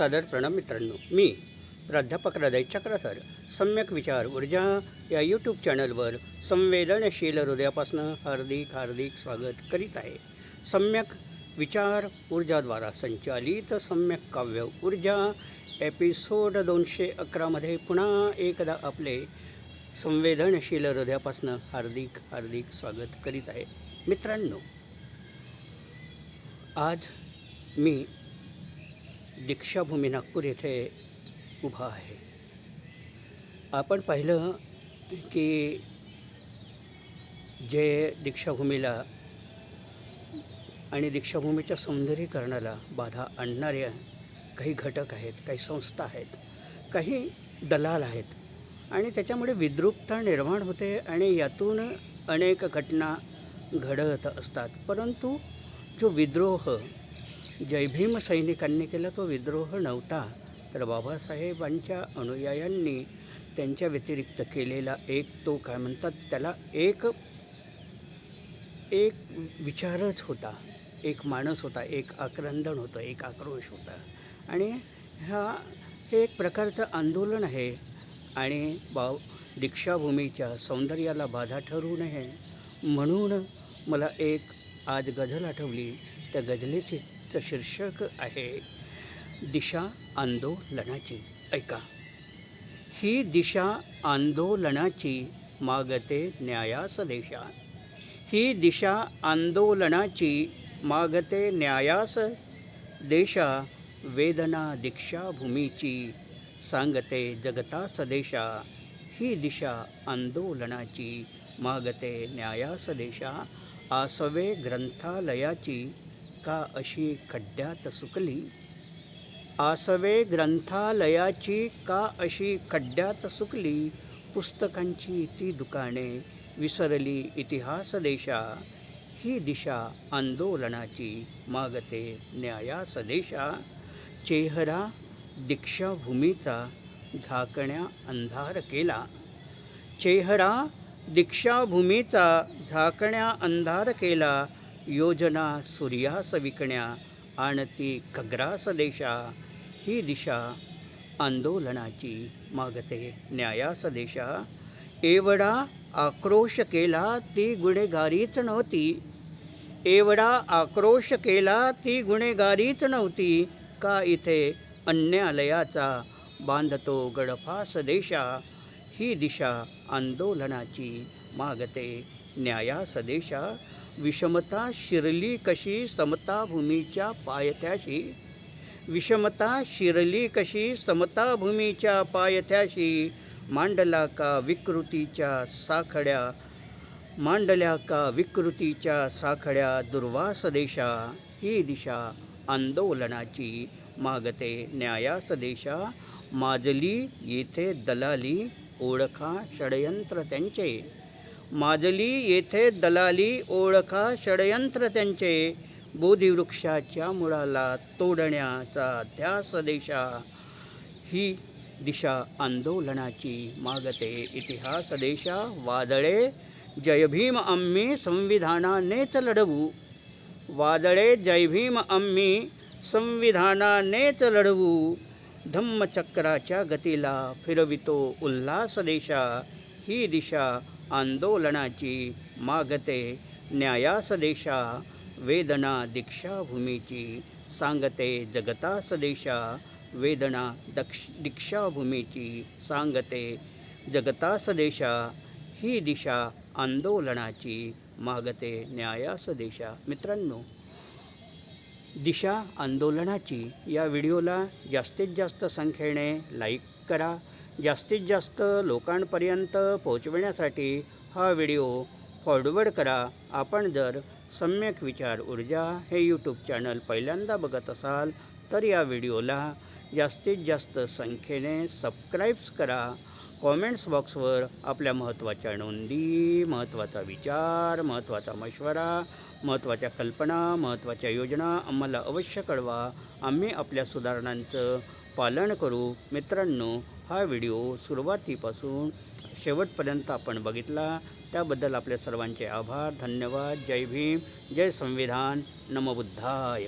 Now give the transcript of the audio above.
सादर प्रणाम मित्रांनो. मी प्राध्यापक हृदय चक्रधर सम्यक विचार ऊर्जा या यूट्यूब चॅनलवर संवेदनशील हृदयापासून हार्दिक हार्दिक स्वागत करीत आहे. सम्यक विचार ऊर्जाद्वारा संचालित सम्यक काव्य ऊर्जा एपिसोड दोनशे अकरामध्ये पुन्हा एकदा आपले संवेदनशील हृदयापासून हार्दिक हार्दिक स्वागत करीत आहे. मित्रांनो आज मी दीक्षाभूमी नागपूर येथे उभा आहे. आपण पाहिलं की जे दीक्षाभूमीला आणि दीक्षाभूमीच्या सौंदर्यीकरणाला बाधा आणणाऱ्या काही घटक आहेत काही संस्था आहेत काही दलाल आहेत आणि त्याच्यामुळे विद्रुपता निर्माण होते आणि यातून अनेक घटना घडत असतात. परंतु जो विद्रोह जयभीम सैनिकांनी केला तो विद्रोह नव्हता तर बाबासाहेबांच्या अनुयायांनी त्यांच्या व्यतिरिक्त केलेला एक तो काय म्हणतात त्याला एक एक विचारच होता एक माणूस होता एक आक्रंदन होतं एक आक्रोश होता. आणि हा हे एक प्रकारचं आंदोलन आहे आणि बाव दीक्षाभूमीच्या सौंदर्याला बाधा ठरू नये म्हणून मला एक आज गझल आठवली. त्या गझलेची पुस्तकाचं शीर्षक आहे दिशा आंदोलनाची. ऐका. ही दिशा आंदोलनाची मागते न्यायास देशा. ही दिशा आंदोलनाची मागते न्यायास देशा वेदना दीक्षा भूमीची सांगते जगता सदेशा ही दिशा आंदोलनाची मागते न्यायास देशा आसवे ग्रंथालयाची का अशी खड्ड्यात सुकली? आसवे ग्रंथालयाची का अशी खड्ड्यात सुकली? पुस्तकांची ती दुकाने विसरली इतिहास देशा. ही दिशा आंदोलनाची मागते न्यायास देशा. चेहरा दीक्षाभूमीचा झाकण्या अंधार केला. चेहरा दीक्षाभूमीचा झाकण्या अंधार केला. योजना सूर्यास विकण्या आणती खग्रास देशा ही दिशा आंदोलनाची मागते न्यायास देशा एवढा आक्रोश केला ती गुन्हेगारीच नव्हती. एवढा आक्रोश केला ती गुन्हेगारीच नव्हती. का इथे अन्यालयाचा बांधतो गडफास देशा ही दिशा आंदोलनाची मागते न्यायास देशा विषमता शिरली कशी समता भूमीच्या पायथ्याशी? विषमता शिरली कशी समता भूमीच्या पायथ्याशी? मांडला का विकृतीच्या साखड्या? मांडल्या का विकृतीच्या साखड्या दुर्वास देशा? ही दिशा आंदोलनाची मागते न्यायास देशा. माजली येथे दलाली ओळखा षडयंत्र त्यांचे. माजली येथे दलाली ओळखा षडयंत्र त्यांचे बोधिवृक्षाच्या मुळाला तोडण्याचा ध्यास देशा. ही दिशा आंदोलनाची मागते इतिहास देशा. वादळे जयभीम आम्ही संविधानानेच लढवू. वादळे जयभीम आम्ही संविधानानेच लढवू. धम्मचक्राच्या गतीला फिरवितो उल्हास देशा. ही दिशा आंदोलनाची मागते. न्यायास देशा वेदना दीक्षाभूमीची सांगते. जगतास देशा वेदना दक्ष दीक्षाभूमीची सांगते. जगतास देशा ही दिशा आंदोलनाची मागते. न्यायास देशा मित्रांनो दिशा आंदोलनाची या व्हिडिओला जास्तीत जास्त संख्येने लाईक करा. जास्तीत जास्त लोकांपर्यंत पोहोचविण्यासाठी हा व्हिडिओ फॉरवर्ड करा. आपण जर सम्यक विचार ऊर्जा हे यूट्यूब चॅनल पहिल्यांदा बघत असाल तर या व्हिडिओला जास्तीत जास्त संख्येने सबस्क्राईब्स करा. कॉमेंट्स बॉक्सवर आपल्या महत्त्वाच्या नोंदी महत्त्वाचा विचार महत्त्वाचा मशवरा महत्त्वाच्या कल्पना महत्त्वाच्या योजना आम्हाला अवश्य कळवा. आम्ही आपल्या सुधारणांचं पालन करू. मित्रांनो हा व्हिडिओ सुरुवातीपासून शेवटपर्यंत आपण बघितला. त्याबद्दल आपल्या सर्वांचे आभार धन्यवाद. जय भीम. जय संविधान. नमबुद्धाय